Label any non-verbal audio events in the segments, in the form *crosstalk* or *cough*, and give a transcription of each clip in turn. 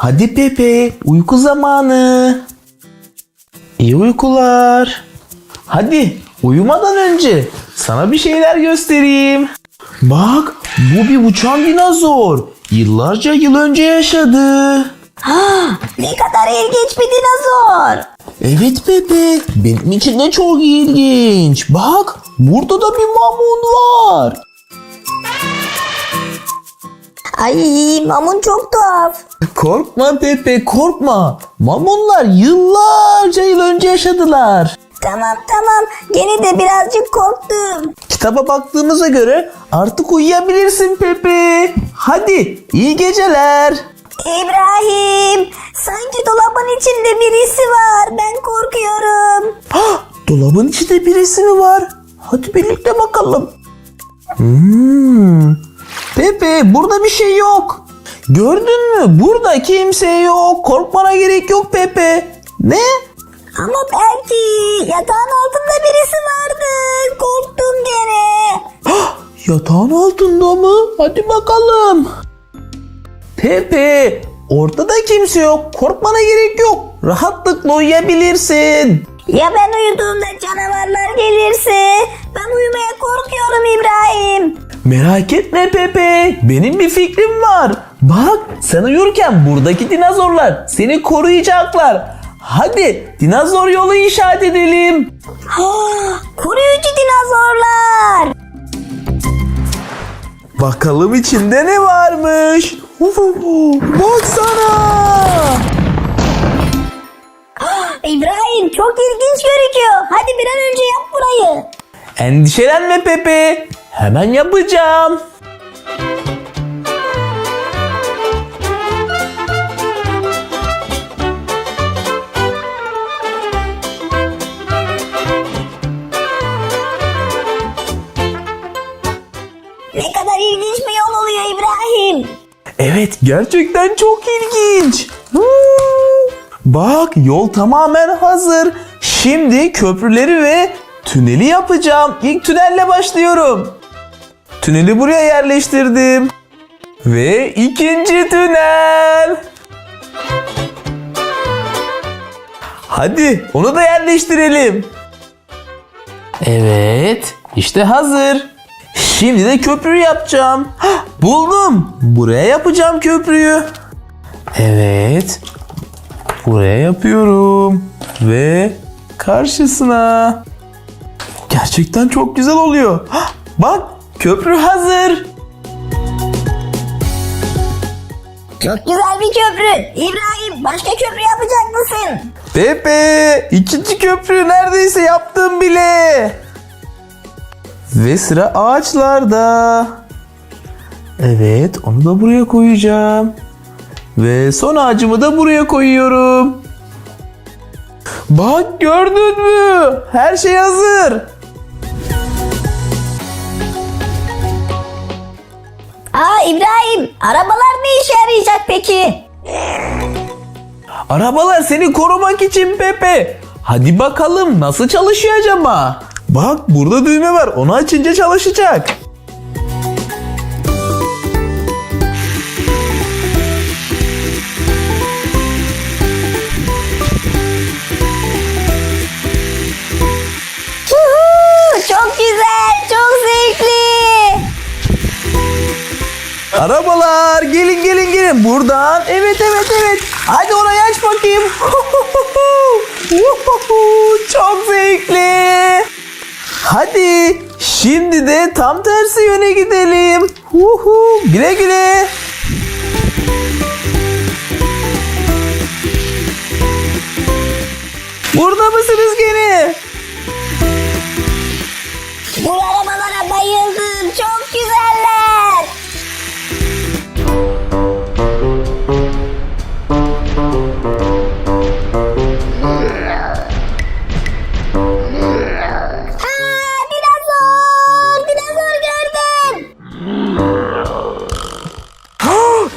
Hadi Pepe uyku zamanı. İyi uykular. Hadi uyumadan önce sana bir şeyler göstereyim. Bak bu bir uçan dinozor. Yıllarca yıl önce yaşadı. Ne kadar ilginç bir dinozor. Evet Pepe benim için de çok ilginç. Bak burada da bir mamun var. Ay mamun çok tuhaf. Korkma Pepe korkma. Mamunlar yıllarca yıl önce yaşadılar. Tamam tamam gene de birazcık korktum. Kitaba baktığımıza göre artık uyuyabilirsin Pepe. Hadi iyi geceler. İbrahim sanki dolabın içinde birisi var ben korkuyorum. Hah, dolabın içinde birisi mi var? Hadi birlikte bakalım. Hmm. Pepe burada bir şey yok. Gördün mü? Burada kimse yok. Korkmana gerek yok Pepe. Ne? Ama belki yatağın altında birisi vardı. Korktum gene. Yatağın altında mı? Hadi bakalım. Pepe, ortada kimse yok. Korkmana gerek yok. Rahatlıkla uyuyabilirsin. Ya ben uyuduğumda canavarlar gelirse? Ben uyumaya korkuyorum İbrahim. Merak etme Pepe. Benim bir fikrim var. Bak sen uyurken buradaki dinozorlar seni koruyacaklar. Hadi dinozor yolu inşaat edelim. Koruyucu dinozorlar. Bakalım içinde ne varmış. Baksana. İbrahim çok ilginç gözüküyor. Hadi bir an önce yap burayı. Endişelenme Pepe. Hemen yapacağım. Evet gerçekten çok ilginç. Bak yol tamamen hazır. Şimdi köprüleri ve tüneli yapacağım. İlk tünelle başlıyorum. Tüneli buraya yerleştirdim. Ve ikinci tünel. Hadi onu da yerleştirelim. Evet işte hazır. Şimdi de köprü yapacağım. Hah, buldum. Buraya yapacağım köprüyü. Evet. Buraya yapıyorum. Ve karşısına. Gerçekten çok güzel oluyor. Hah, bak köprü hazır. Çok güzel bir köprü. İbrahim başka köprü yapacak mısın? Pepe ikinci köprü neredeyse yaptım bile. Ve sıra ağaçlarda. Evet onu da buraya koyacağım. Ve son ağacımı da buraya koyuyorum. Bak gördün mü? Her şey hazır. Aa İbrahim arabalar ne işe yarayacak peki? Arabalar seni korumak için Pepe. Hadi bakalım nasıl çalışıyor acaba? Bak burada düğme var. Onu açınca çalışacak. Arabalar gelin gelin gelin buradan. Evet evet evet. Hadi orayı aç bakayım. *laughs* Çok zevkli. Hadi şimdi de tam tersi yöne gidelim. Huhu, Güle güle. Burada mısınız gene?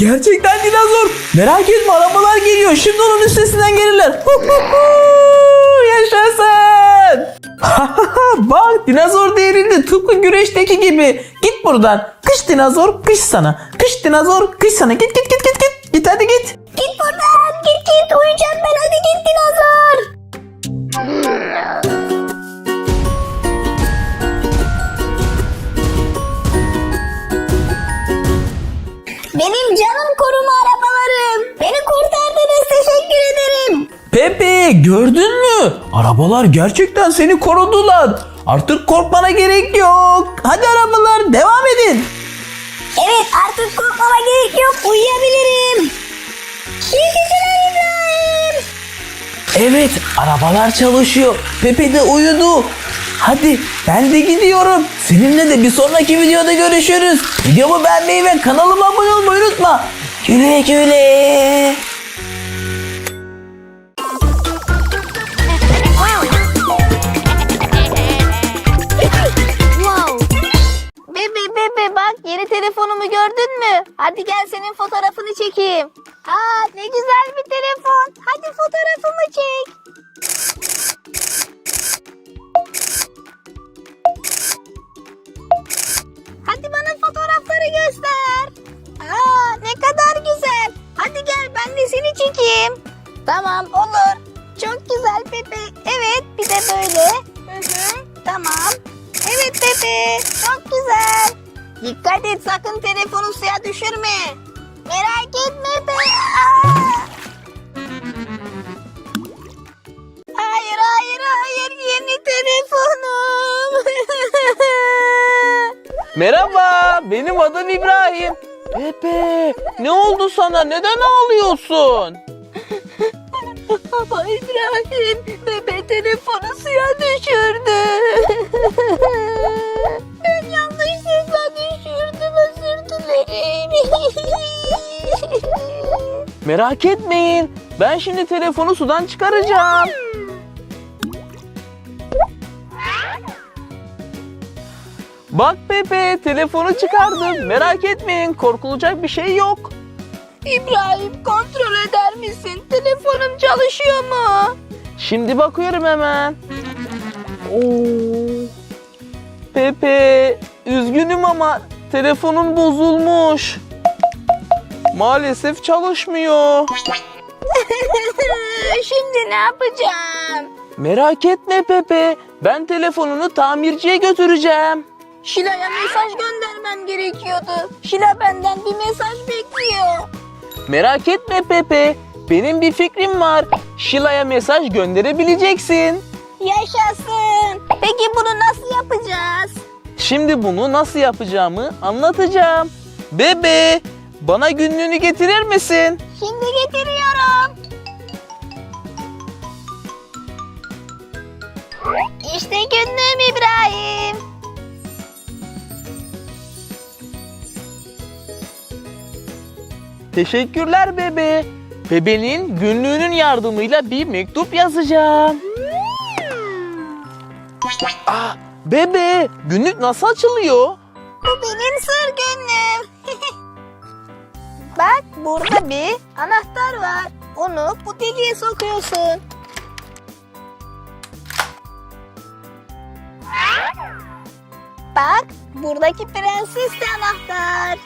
Gerçekten dinozor. Merak etme arabalar geliyor. Şimdi onun üstesinden gelirler. Yaşasın. *laughs* Bak dinozor devrildi. Tıpkı güreşteki gibi. Git buradan. Kış dinozor kış sana. Kış dinozor kış sana. Git git git git git. Git hadi git. Git buradan. Git git. Uyuyacağım gördün mü? Arabalar gerçekten seni korudular. Artık korkmana gerek yok. Hadi arabalar devam edin. Evet artık korkmama gerek yok. Uyuyabilirim. İyi geceler İbrahim. Evet arabalar çalışıyor. Pepe de uyudu. Hadi ben de gidiyorum. Seninle de bir sonraki videoda görüşürüz. Videomu beğenmeyi ve kanalıma abone olmayı unutma. Güle güle. Gördün mü? Hadi gel senin fotoğrafını çekeyim. Aa ne güzel bir telefon. Hadi fotoğrafımı çek. Hadi bana fotoğrafları göster. Aa ne kadar güzel. Hadi gel ben de seni çekeyim. Tamam olur. Çok güzel Pepe. Evet bir de böyle. Hı hı, tamam. Evet Pepe. Çok güzel. Dikkat et sakın telefonu suya düşürme. Merak etme be. Aa! Hayır hayır hayır yeni telefonum. *laughs* Merhaba benim adım İbrahim. Pepe ne oldu sana neden ağlıyorsun? Baba *laughs* İbrahim bebe telefonu suya düşürdü. *laughs* ben düşürdüm dilerim. *laughs* Merak etmeyin ben şimdi telefonu sudan çıkaracağım. Bak Pepe telefonu çıkardım merak etmeyin korkulacak bir şey yok. İbrahim kontrol eder misin? Telefonum çalışıyor mu? Şimdi bakıyorum hemen. Oo. Pepe, üzgünüm ama telefonun bozulmuş. Maalesef çalışmıyor. *laughs* Şimdi ne yapacağım? Merak etme Pepe, ben telefonunu tamirciye götüreceğim. Şila'ya mesaj göndermem gerekiyordu. Şila benden bir mesaj bekliyor. Merak etme Pepe, benim bir fikrim var. Şila'ya mesaj gönderebileceksin. Yaşasın. Peki bunu nasıl yapacağız? Şimdi bunu nasıl yapacağımı anlatacağım. Bebe, bana günlüğünü getirir misin? Şimdi getiriyorum. İşte günlüğüm İbrahim. Teşekkürler bebe. Bebenin günlüğünün yardımıyla bir mektup yazacağım. Ah, bebe, günlük nasıl açılıyor? Bu benim sır günlüğüm. *laughs* Bak burada bir anahtar var. Onu bu deliğe sokuyorsun. Bak buradaki prenses de anahtar.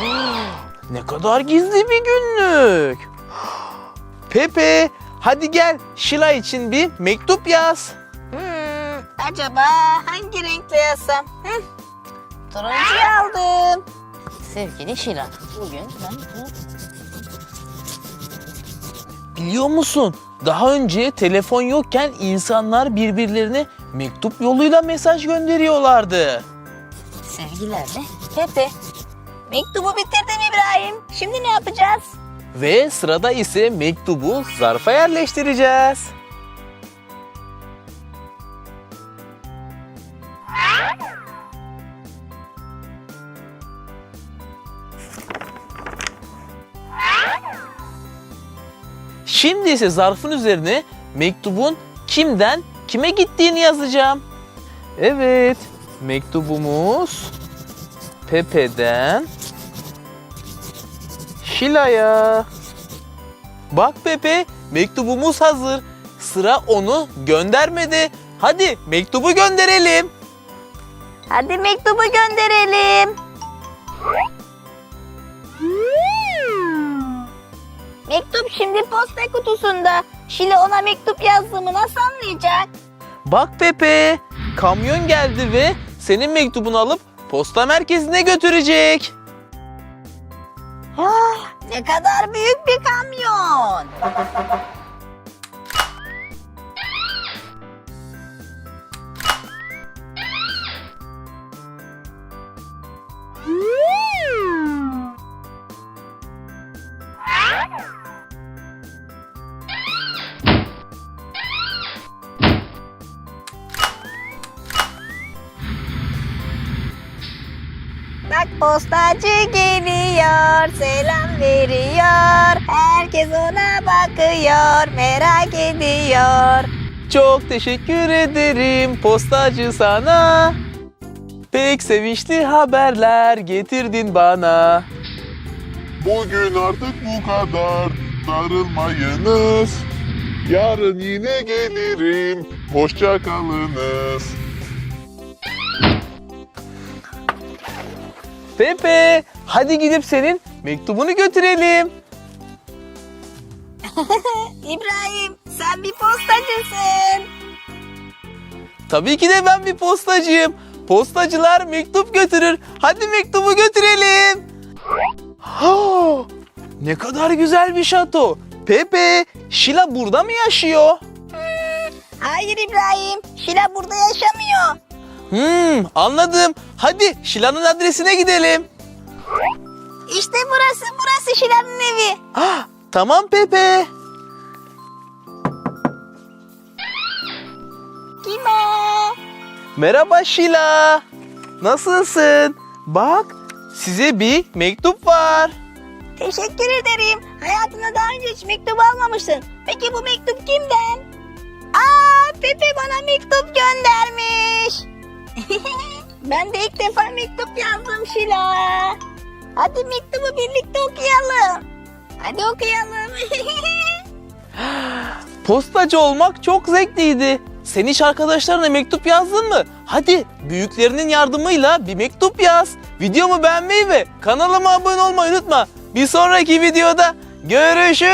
*gasps* Ne kadar gizli bir günlük. *gasps* Pepe, hadi gel Şila için bir mektup yaz. Hmm, acaba hangi renkle yazsam? Hı? Turuncuyu aldım. Sevgili Şila, bugün ben bu Biliyor musun? Daha önce telefon yokken insanlar birbirlerine mektup yoluyla mesaj gönderiyorlardı. sevgilerle Pepe. Mektubu bitirdim İbrahim. Şimdi ne yapacağız? Ve sırada ise mektubu zarfa yerleştireceğiz. Şimdi ise zarfın üzerine mektubun kimden kime gittiğini yazacağım. Evet, mektubumuz Pepe'den Şila'ya. Bak Pepe, mektubumuz hazır. Sıra onu göndermedi. Hadi mektubu gönderelim. Hadi mektubu gönderelim. Mektup şimdi posta kutusunda. Şile ona mektup yazdığımı nasıl anlayacak? Bak Pepe, kamyon geldi ve senin mektubunu alıp posta merkezine götürecek. Ne kadar büyük bir kamyon. Bak postacı geliyor, selam veriyor. Herkes ona bakıyor, merak ediyor. Çok teşekkür ederim postacı sana. Pek sevinçli haberler getirdin bana. Bugün artık bu kadar darılmayınız. Yarın yine gelirim. Hoşça kalınız. Pepe, hadi gidip senin mektubunu götürelim. *laughs* İbrahim, sen bir postacısın. Tabii ki de ben bir postacıyım. Postacılar mektup götürür. Hadi mektubu götürelim. Ha, ne kadar güzel bir şato. Pepe, Şila burada mı yaşıyor? Hayır İbrahim, Şila burada yaşamıyor. Hmm, anladım. Hadi Şila'nın adresine gidelim. İşte burası, burası Şila'nın evi. Ah, tamam Pepe. Kim o? Merhaba Şila. Nasılsın? Bak, size bir mektup var. Teşekkür ederim. Hayatımda daha önce hiç mektup almamışsın. Peki bu mektup kimden? Aa, Pepe bana mektup göndermiş. *laughs* ben de ilk defa mektup yazdım Şila. Hadi mektubu birlikte okuyalım. Hadi okuyalım. *laughs* Postacı olmak çok zevkliydi. Sen hiç arkadaşlarına mektup yazdın mı? Hadi büyüklerinin yardımıyla bir mektup yaz. Videomu beğenmeyi ve kanalıma abone olmayı unutma. Bir sonraki videoda görüşürüz.